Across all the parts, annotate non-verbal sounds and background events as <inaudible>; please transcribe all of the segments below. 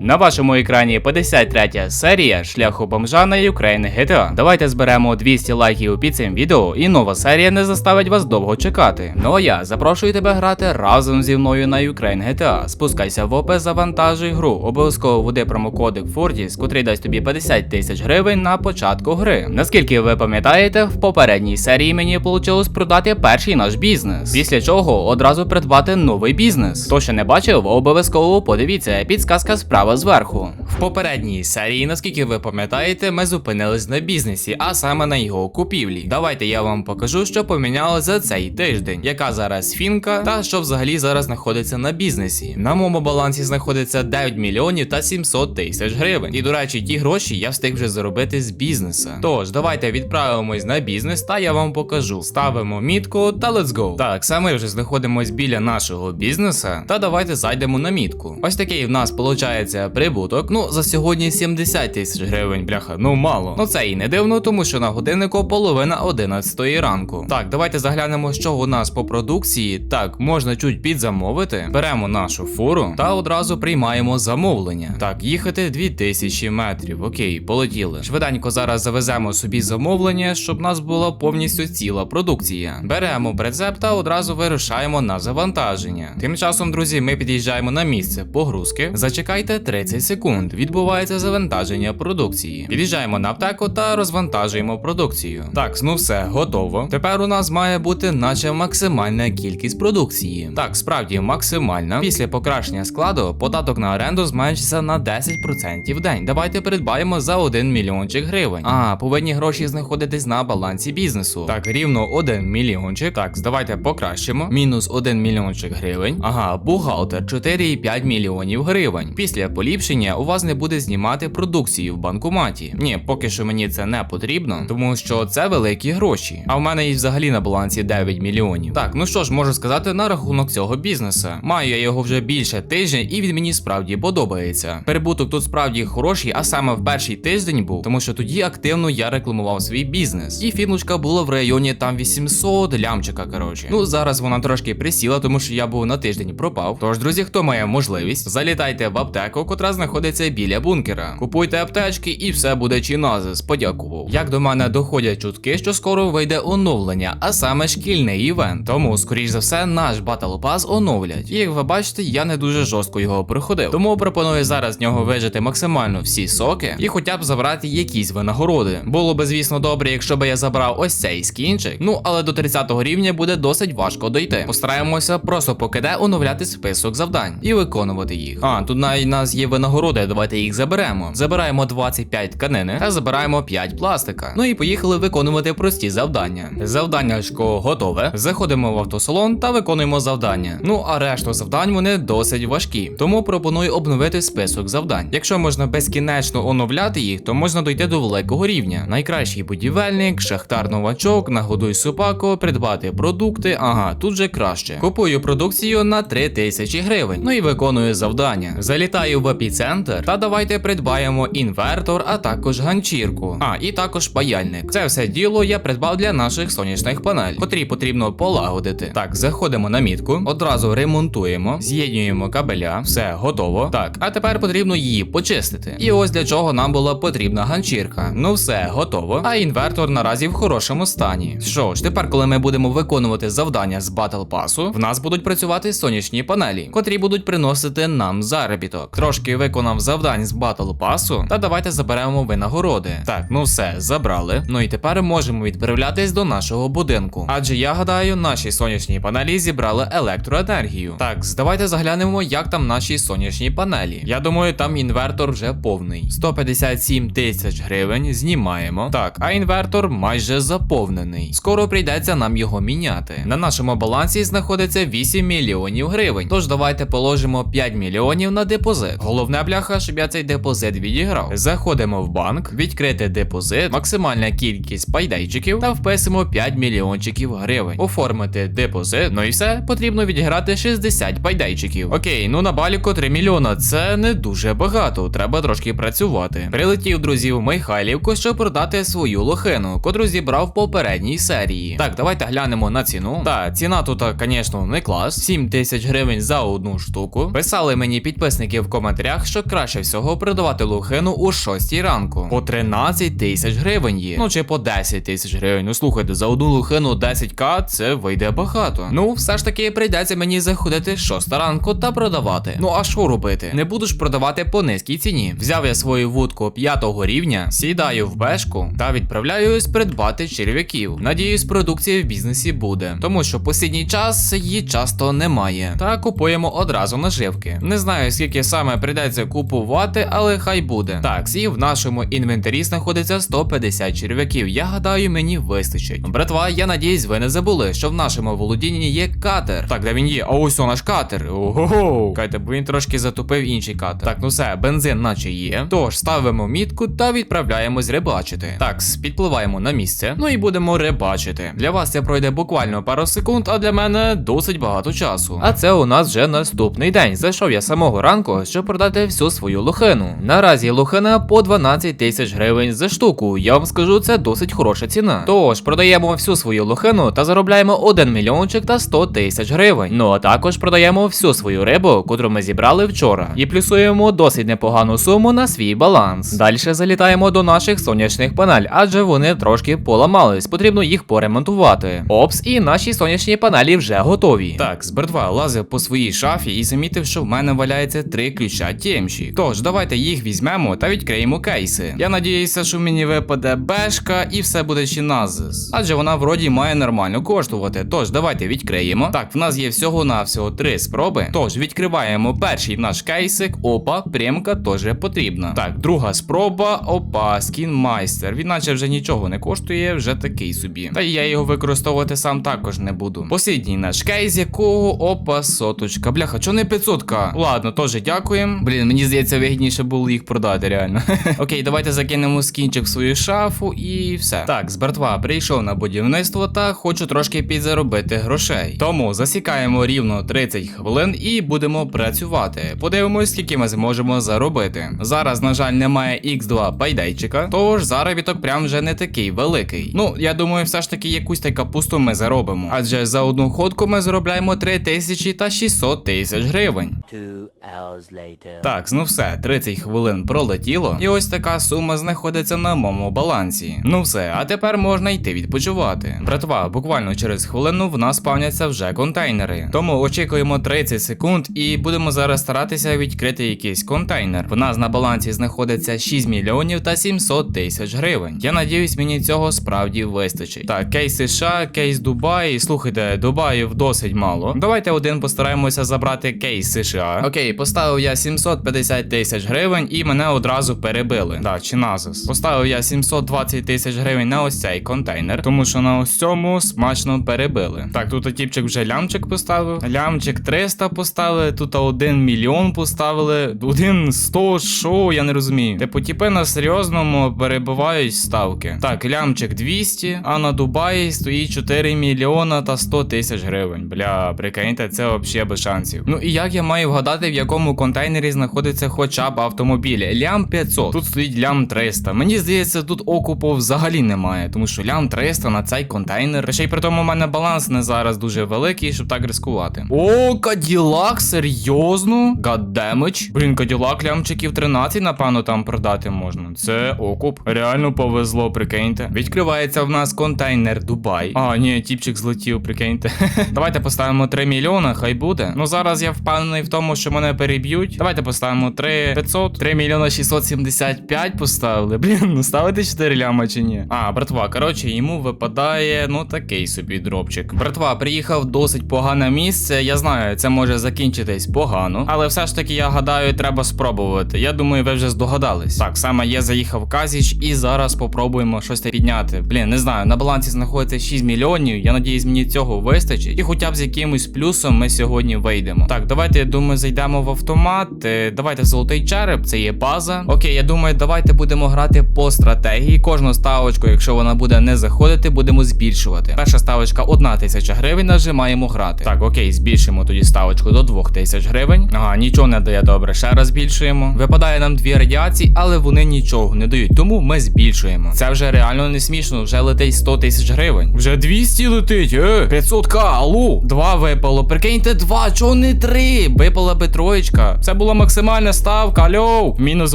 На вашому екрані 53 серія шляху бомжа на Ukraine GTA. Давайте зберемо 200 лайків під цим відео, і нова серія не заставить вас довго чекати. Ну а я запрошую тебе грати разом зі мною на Ukraine GTA. Спускайся в опис, завантажуй гру. Обов'язково введи промокодик Fortis, котрий дасть тобі 50 тисяч гривень на початку гри. Наскільки ви пам'ятаєте, в попередній серії мені вийшло продати перший наш бізнес. Після чого одразу придбати новий бізнес. Хто ще не бачив, обов'язково подивіться. Підсказка справа зверху. В попередній серії, наскільки ви пам'ятаєте, ми зупинились на бізнесі, а саме на його купівлі. Давайте я вам покажу, що поміняло за цей тиждень, яка зараз фінка, та що взагалі зараз знаходиться на бізнесі. На моєму балансі знаходиться 9 мільйонів та 700 тисяч гривень. І до речі, ті гроші я встиг вже заробити з бізнеса. Тож, давайте відправимось на бізнес, та я вам покажу. Ставимо мітку та let's go. Так, саме вже знаходимось біля нашого бізнеса. Та давайте зайдемо на мітку. Ось такий в нас виходить прибуток. Ну, за сьогодні 70 тисяч гривень, бляха, ну мало. Ну це і не дивно, тому що на годиннику половина 11 ранку. Так, давайте заглянемо, що у нас по продукції. Так, можна чуть підзамовити. Беремо нашу фуру та одразу приймаємо замовлення. Так, їхати 2000 метрів. Окей, полетіли. Швиденько зараз завеземо собі замовлення, щоб нас була повністю ціла продукція. Беремо прицеп та одразу вирушаємо на завантаження. Тим часом, друзі, ми під'їжджаємо на місце погрузки. Зачекайте 30 секунд. Відбувається завантаження продукції. Під'їжджаємо на аптеку та розвантажуємо продукцію. Так, ну все, готово. Тепер у нас має бути наче максимальна кількість продукції. Так, справді максимальна. Після покращення складу податок на оренду зменшиться на 10% в день. Давайте придбаємо за 1 мільйончик гривень. А, повинні гроші знаходитись на балансі бізнесу. Так, рівно 1 мільйончик. Так, давайте покращимо. Мінус 1 мільйончик гривень. Ага, бухгалтер 4,5 мільйонів гривень. Після поліпшення у вас не буде знімати продукцію в банкоматі. Ні, поки що мені це не потрібно, тому що це великі гроші. А в мене і взагалі на балансі 9 мільйонів. Так, ну що ж, можу сказати на рахунок цього бізнеса. Маю я його вже більше тижня, і він мені справді подобається. Прибуток тут справді хороший, а саме в перший тиждень був, тому що тоді активно я рекламував свій бізнес. І фіночка була в районі там 800 лямчика. Коротше, ну зараз вона трошки присіла, тому що я був на тиждень пропав. Тож, друзі, хто має можливість, залітайте в аптеку, котра знаходиться біля бункера. Купуйте аптечки і все буде чиназис. Подякував. Як до мене доходять чутки, що скоро вийде оновлення, а саме шкільний івент. Тому, скоріш за все, наш Battle Pass оновлять. І як ви бачите, я не дуже жорстко його проходив. Тому пропоную зараз з нього вижити максимально всі соки і хоча б забрати якісь винагороди. Було би, звісно, добре, якщо би я забрав ось цей скінчик. Ну але до 30 рівня буде досить важко дойти. Постараємося просто покиде оновляти список завдань і виконувати їх. А, тут навіть у нас є винагороди, давайте їх заберемо. Забираємо 25 тканини та забираємо 5 пластика. Ну і поїхали виконувати прості завдання. Завданнячко готове. Заходимо в автосалон та виконуємо завдання. Ну а решту завдань вони досить важкі. Тому пропоную обновити список завдань. Якщо можна безкінечно оновляти їх, то можна дойти до великого рівня. Найкращий будівельник, шахтар новачок, нагодуй собаку, придбати продукти. Ага, тут же краще. Купую продукцію на 3000 гривень. Ну і виконую завдання. Залітаю в епіцентр та давайте придбаємо інвертор, а також ганчірку. А, і також паяльник. Це все діло я придбав для наших сонячних панель, котрі потрібно полагодити. Так, заходимо на мітку, одразу ремонтуємо, з'єднуємо кабеля, все готово. Так, а тепер потрібно її почистити. І ось для чого нам була потрібна ганчірка. Ну все, готово. А інвертор наразі в хорошому стані. Що ж, тепер, коли ми будемо виконувати завдання з Battle Pass, в нас будуть працювати сонячні панелі, котрі будуть приносити нам заробіток. Трошки виконав завдань з Battle Pass, та давайте заберемо винагороди. Так, ну все, забрали. Ну і тепер можемо відправлятись до нашого будинку. Адже я гадаю, наші сонячні панелі зібрали електроенергію. Так, давайте заглянемо, як там наші сонячні панелі. Я думаю, там інвертор вже повний. 157 тисяч гривень знімаємо. Так, а інвертор майже заповнений. Скоро прийдеться нам його міняти. На нашому балансі знаходиться 8 мільйонів гривень. Тож давайте положимо 5 мільйонів на депозит. Головне бляха, щоб я цей депозит відіграв. Заходимо в банк, відкрити депозит, максимальна кількість пайдайчиків та вписуємо 5 мільйончиків гривень. Оформити депозит. Ну і все, потрібно відіграти 60 пайдайчиків. Окей, ну на баліку 3 мільйона. Це не дуже багато. Треба трошки працювати. Прилетів друзів Михайлівку, щоб продати свою лохину, котру зібрав в попередній серії. Так, давайте глянемо на ціну. Та ціна тут, звісно, не клас. 7 тисяч гривень за одну штуку. Писали мені підписники в коментарях, що краще всього продавати лухину у 6 ранку. По 13 тисяч гривень є. Ну чи по 10 тисяч гривень. Ну слухайте, за одну лухину 10к це вийде багато. Ну, все ж таки прийдеться мені заходити 6 ранку та продавати. Ну а що робити? Не буду ж продавати по низькій ціні. Взяв я свою вудку 5 рівня, сідаю в бешку та відправляюсь придбати черв'яків. Надіюсь, продукція в бізнесі буде, тому що посідній час її часто немає. Та купуємо одразу наживки. Не знаю скільки саме прийдеться купувати, але хай буде. Так, і в нашому інвентарі знаходиться 150 черв'яків. Я гадаю, мені вистачить. Братва, я надіюсь, ви не забули, що в нашому володінні є катер. Так, де він є? А ось он наш катер. Ого. Кайте, бо він трошки затупив інший катер. Так, ну все, бензин наче є. Тож ставимо мітку та відправляємось рибачити. Так, підпливаємо на місце. Ну і будемо рибачити. Для вас це пройде буквально пару секунд, а для мене досить багато часу. А це у нас вже наступний день. Зайшов я самого ранку, щоб продати всю свою лохину. Наразі лохина по 12 тисяч гривень за штуку. Я вам скажу, це досить хороша ціна. Тож продаємо всю свою лохину та заробляємо 1 мільйончик та 100 тисяч гривень. Ну а також продаємо всю свою рибу, котру ми зібрали вчора, і плюсуємо досить непогану суму на свій баланс. Далі залітаємо до наших сонячних панель, адже вони трошки поламались. Потрібно їх поремонтувати. Опс, і наші сонячні панелі вже готові. Так, з лазив по своїй шафі і замітив, що в мене валяється три ключа тємші. Тож, давайте їх візьмемо та відкриємо кейси. Я надіюся, що мені випаде бешка і все буде чи назис. Адже вона вроді має нормально коштувати. Тож, давайте відкриємо. Так, в нас є всього на всього три спроби. Тож, відкриваємо перший наш кейсик. Опа, прямка теж потрібна. Так, друга спроба. Опа, скін майстер. Він наче вже нічого не коштує, вже такий собі. Та я його використовувати сам також не буду. Послідній наш кейс, якого опа, соточка. Бляха, чого не 500к? Ладно, теж дякуємо. Блін, мені здається, вигідніше було їх продати, реально. <laughs> Окей, давайте закинемо скінчик в свою шафу і все. Так, з братва прийшов на будівництво та хочу трошки підзаробити грошей. Тому засікаємо рівно 30 хвилин і будемо працювати. Подивимось, скільки ми зможемо заробити. Зараз, на жаль, немає X2 байдайчика, тож заробіток прям вже не такий великий. Ну, я думаю, все ж таки якусь та капусту ми заробимо. Адже за одну ходку ми заробляємо 3000 та 600 тисяч гривень. Two hours later. Так, ну все, 30 хвилин пролетіло, і ось така сума знаходиться на моєму балансі. Ну все, а тепер можна йти відпочивати. Братва, буквально через хвилину в нас спавняться вже контейнери. Тому очікуємо 30 секунд і будемо зараз старатися відкрити якийсь контейнер. В нас на балансі знаходиться 6 мільйонів та 700 тисяч гривень. Я надіюсь, мені цього справді вистачить. Так, кейс США, кейс Дубай. Слухайте, Дубаїв досить мало. Давайте один постараємося забрати кейс США. Окей, поставив я 750 тисяч гривень і мене одразу перебили. Да, чи назис. Поставив я 720 тисяч гривень на ось цей контейнер, тому що на ось цьому смачно перебили. Так, тут тіпчик вже лямчик поставив. Лямчик 300 поставили, тут 1 мільйон поставили. Один 100, що, я не розумію. Типу, тіпи на серйозному перебивають ставки. Так, лямчик 200, а на Дубаї стоїть 4 мільйона та 100 тисяч гривень. Бля, прикиньте, це взагалі без шансів. Ну і як я маю вгадати, в якому контейнері знаходиться хоча б автомобіль? Лям 500. Тут стоїть лям 300. Мені здається, тут окупу взагалі немає, тому що лям 300 на цей контейнер. Ще й при тому у мене баланс не зараз дуже великий, щоб так ризикувати. О, Каділак, серйозно? Гаддемич. Блін, Каділак лямчиків 13, напевно, там продати можна. Це окуп. Реально повезло, прикиньте. Відкривається в нас контейнер Дубай. А, ні, тіпчик злетів, прикиньте. <laughs> Давайте поставимо 3 мільйона, хай буде. Ну зараз я впевнений в тому, що мене переб'ють. Давайте поставимо 3 500. 3 мільйона 675 поставили. Блін, ну ставити 4 ляма чи ні? А, братва, коротше, йому випадає, ну такий собі дропчик. Братва, приїхав досить погане місце. Я знаю, це може закінчитись погано, але все ж таки, я гадаю, треба спробувати. Я думаю, ви вже здогадались. Так, саме я заїхав Казіч і зараз попробуємо щось підняти. Блін, не знаю, на балансі знаходиться 6 мільйонів. Я надіюсь, мені цього вистачить. І хоча б з якимось плюсом ми сьогодні вийдемо. Так, давайте, я думаю, зайдемо в автомат. Е, Давайте золотий череп, це є база. Окей, я думаю, давайте будемо грати по стратегії. Кожну ставочку, якщо вона буде не заходити, будемо збільшувати. Перша ставочка 1 тисяча гривень, нажимаємо грати. Так, окей, збільшимо тоді ставочку до 2 тисяч гривень. Ага, нічого не дає добре. Ще раз збільшуємо. Випадає нам дві радіації, але вони нічого не дають. Тому ми збільшуємо. Це вже реально не смішно. Вже летить 100 тисяч гривень. Вже 200 летить, е, 500к, алло. Два випало. Прикиньте, два, чого не три? Випала би троєчка. Це була максимальна ставка. алло! Мінус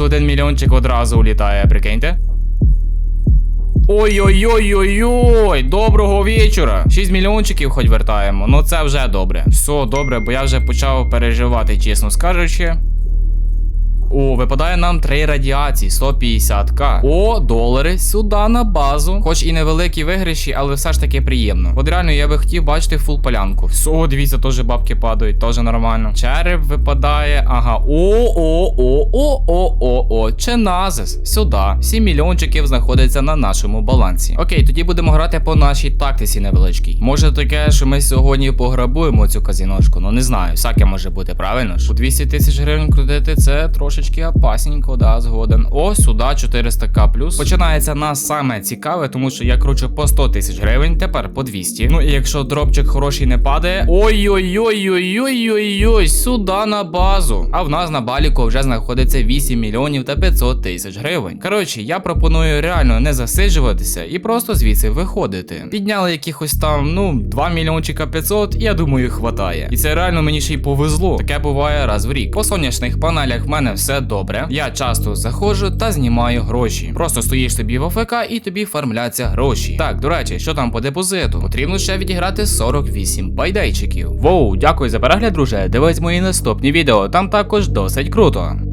один мільйончик одразу улітає, прикиньте. Ой-ой-ой-ой-ой, доброго вечора. 6 мільйончиків хоч вертаємо. Ну це вже добре. Все добре, бо я вже почав переживати, чесно скажучи. О, випадає нам три радіації, 150к. О, долари сюди на базу. Хоч і невеликі виграші, але все ж таки приємно. От реально я би хотів бачити фул полянку. Все, дивіться, теж бабки падають, теж нормально. Череп випадає. Ага. О, о, о, о, о, о, о. Чиназис. Сюди. 7 мільйончиків знаходиться на нашому балансі. Окей, тоді будемо грати по нашій тактиці невеличкій. Може таке, що ми сьогодні пограбуємо цю казіношку. Ну не знаю, всяке може бути, правильно ж? По 200 тисяч гривень крутити це трошечки опасненько, да, згоден. О, сюди 400к плюс. Починається нас саме цікаве, тому що я кручу по 100 тисяч гривень, тепер по 200. Ну і якщо дропчик хороший не падає. Ой-ой-ой-ой-ой-ой-ой, сюди на базу. А в нас на баліку вже знаходиться 8 мільйонів та 500 тисяч гривень. Коротше, я пропоную реально не засиджуватися і просто звідси виходити. Підняли якихось там, ну, 2 мільйончика 500, і я думаю, хватає. І це реально мені ще й повезло. Таке буває раз в рік. По сонячних панелях в мене все добре. Я часто заходжу та знімаю гроші. Просто стоїш собі в АФК і тобі фармляться гроші. Так, до речі, що там по депозиту? Потрібно ще відіграти 48 байдайчиків. Воу, дякую за перегляд, друже. Дивись мої наступні відео, там також досить круто.